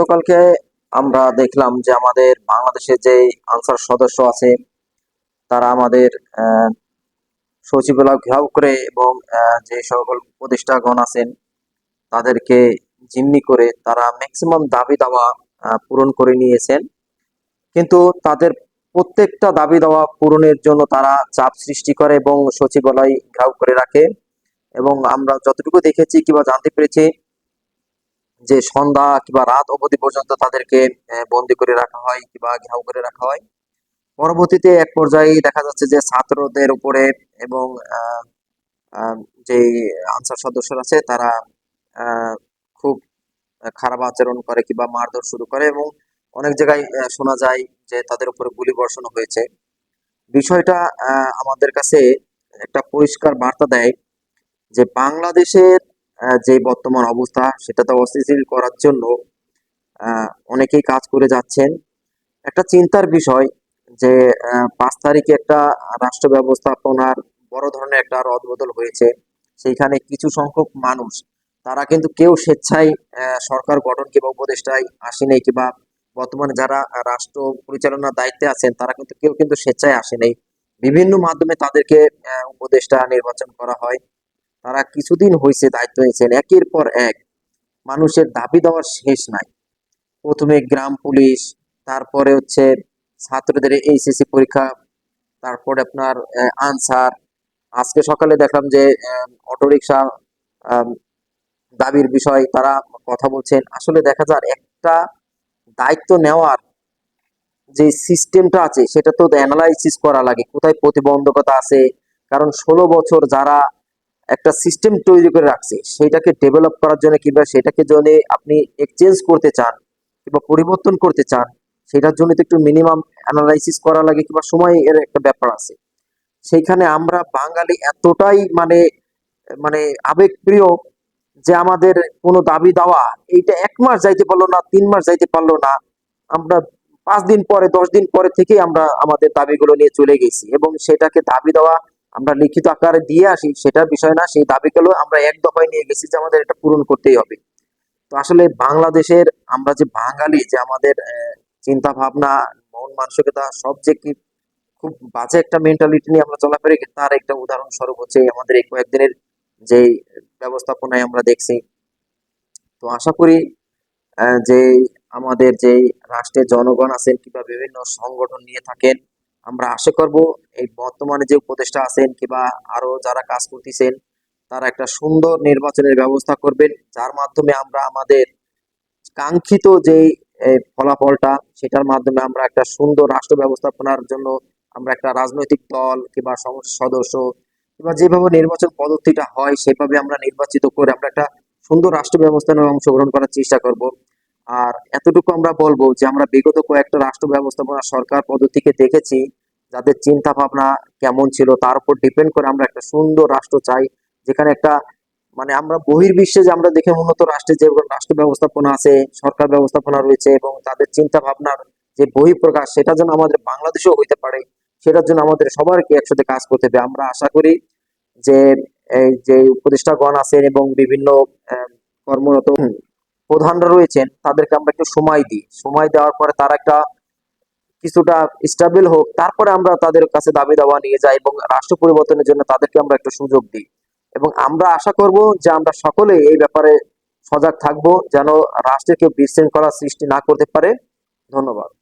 গতকালকে আমরা দেখলাম যে আমাদের বাংলাদেশের যে আনসার সদস্য আছে, তারা আমাদের সচিবালয় ঘেরাও করে এবং যে সকল উপদেষ্টাগণ আছেন, তাদেরকে জিম্মি করে তারা ম্যাক্সিমাম দাবি দাওয়া পূরণ করে নিয়েছেন। কিন্তু তাদের প্রত্যেকটা দাবি দাওয়া পূরণের জন্য তারা চাপ সৃষ্টি করে এবং সচিবালয় ঘেরাও করে রাখে। এবং আমরা যতটুকু দেখেছি কিংবা জানতে পেরেছি যে সন্ধ্যা কিংবা রাত অবধি পর্যন্ত তাদেরকে বন্দি করে রাখা হয় কিংবা ঘেরাও করে রাখা হয়। পরবর্তীতে এক পর্যায়ে দেখা যাচ্ছে যে ছাত্রদের উপরে এবং যে আনসার সদস্যরা আছে তারা খুব খারাপ আচরণ করে কিংবা মারধর শুরু করে এবং অনেক জায়গায় শোনা যায় যে তাদের উপরে গুলি বর্ষণ হয়েছে। বিষয়টা আমাদের কাছে একটা পরিষ্কার বার্তা দেয় যে বাংলাদেশের যে বর্তমান অবস্থা, সেটা তো অস্থিতিশীল করার জন্য অনেকেই কাজ করে যাচ্ছেন। একটা চিন্তার বিষয় যে পাঁচ তারিখে একটা রাষ্ট্র ব্যবস্থাপনার বড় ধরনের একটা রদবদল হয়েছে। সেইখানে কিছু সংখ্যক মানুষ, তারা কিন্তু কেউ স্বেচ্ছায় সরকার গঠন কিংবা উপদেষ্টায় আসেনি কিংবা বর্তমানে যারা রাষ্ট্র পরিচালনার দায়িত্বে আছেন, তারা কিন্তু কেউ কিন্তু স্বেচ্ছায় আসেনি। বিভিন্ন মাধ্যমে তাদেরকে উপদেষ্টা নির্বাচন করা হয়। তারা কিছুদিন হয়েছে দায়িত্ব নিয়েছেন, একের পর এক। মানুষের দাবি দেওয়ার শেষ নাই। প্রথমে গ্রাম পুলিশ, তারপরে হচ্ছে ছাত্রদের এইচএসসি পরীক্ষা, তারপরে আপনার আনসার। আজকে সকালে দেখলাম যে অটোরিকশা দাবির বিষয় তারা কথা বলছেন। আসলে দেখা যায় একটা দায়িত্ব নেওয়ার যে সিস্টেমটা আছে, সেটা তো অ্যানালাইসিস করা লাগে। কোথায় প্রতিবন্ধকতা আছে? কারণ ষোলো বছর যারা একটা সিস্টেম তৈরি করে রাখছে, সেটাকে ডেভেলপ করার জন্য কিংবা সেটাকে যদি আপনি এক্সচেঞ্জ করতে চান কিংবা পরিবর্তন করতে চান, সেটার জন্য তো একটু মিনিমাম অ্যানালাইসিস করা লাগে কিংবা সময় এর একটা ব্যাপার আছে। সেইখানে আমরা বাঙালি এতটাই মানে মানে আবেগপ্রিয় যে আমাদের কোনো দাবি দেওয়া, এইটা এক মাস যাইতে পারল না, তিন মাস যাইতে পারল না, আমরা পাঁচ দিন পরে, দশ দিন পরে থেকেই আমরা আমাদের দাবিগুলো নিয়ে চলে গেছি এবং সেটাকে দাবি দেওয়া আমরা লিখিত আকারে দিয়ে আসি, সেটার বিষয় না, সেই দাবিগুলো আমরা এক দফায় নিয়ে গেছি যে আমাদের এটা পূরণ করতেই হবে। তো আসলে বাংলাদেশের, আমরা যে বাঙালি, যে আমাদের চিন্তা ভাবনা মন মানসিকতা, সব যে কি খুব বাজে একটা মেন্টালিটি নিয়ে আমরা চলাফেরা তার একটা উদাহরণস্বরূপ হচ্ছে আমাদের এই কয়েকদিনের যে ব্যবস্থাপনায় আমরা দেখছি। তো আশা করি যে আমাদের যে রাষ্ট্রের জনগণ আছেন কিংবা বিভিন্ন সংগঠন নিয়ে থাকেন আমরা আশা করব এই বর্তমানে যে উপদেষ্টা আছেন কিংবা আরও যারা কাজ করতেছেন, তারা একটা সুন্দর নির্বাচনের ব্যবস্থা করবেন, যার মাধ্যমে আমরা আমাদের কাঙ্ক্ষিত যে ফলাফলটা, সেটার মাধ্যমে আমরা একটা সুন্দর রাষ্ট্র ব্যবস্থাপনার জন্য আমরা একটা রাজনৈতিক দল কিংবা সদস্য কিংবা যেভাবে নির্বাচন পদ্ধতিটা হয়, সেভাবে আমরা নির্বাচিত করে আমরা একটা সুন্দর রাষ্ট্র ব্যবস্থাপনায় অংশগ্রহণ করার চেষ্টা করব। আর এতটুকু আমরা বলব যে আমরা বিগত কয়েকটা রাষ্ট্র ব্যবস্থাপনা সরকার পদ্ধতিকে দেখেছি, যাদের চিন্তা ভাবনা কেমন ছিল তার উপর ডিপেন্ড করে আমরা একটা সুন্দর রাষ্ট্র চাই, যেখানে একটা মানে আমরা বহির্বিশ্বে যে আমরা দেখে উন্নত রাষ্ট্রে যে রাষ্ট্র ব্যবস্থাপনা আছে, সরকার ব্যবস্থাপনা রয়েছে এবং তাদের চিন্তা ভাবনার যে বহিঃপ্রকাশ সেটা যেন আমাদের বাংলাদেশেও হইতে পারে, সেটার জন্য আমাদের সবারকে একসাথে কাজ করতে হবে। আমরা আশা করি যে এই যে উপদেষ্টাগণ আছেন এবং বিভিন্ন কর্মরত প্রধানরা রয়েছেন, তাদেরকে আমরা একটু সময় দিই। সময় দেওয়ার পরে তারা একটা কিছুটা স্টেবল হোক, তারপরে আমরা তাদের কাছে দাবি দাওয়া নিয়ে যাই এবং রাষ্ট্র পরিবর্তনের জন্য তাদেরকে আমরা একটা সুযোগ দিই। এবং আমরা আশা করব যে আমরা সকলে এই ব্যাপারে সজাগ থাকব, যেন রাষ্ট্রকে বিশৃঙ্খলা সৃষ্টি না করতে পারে। ধন্যবাদ।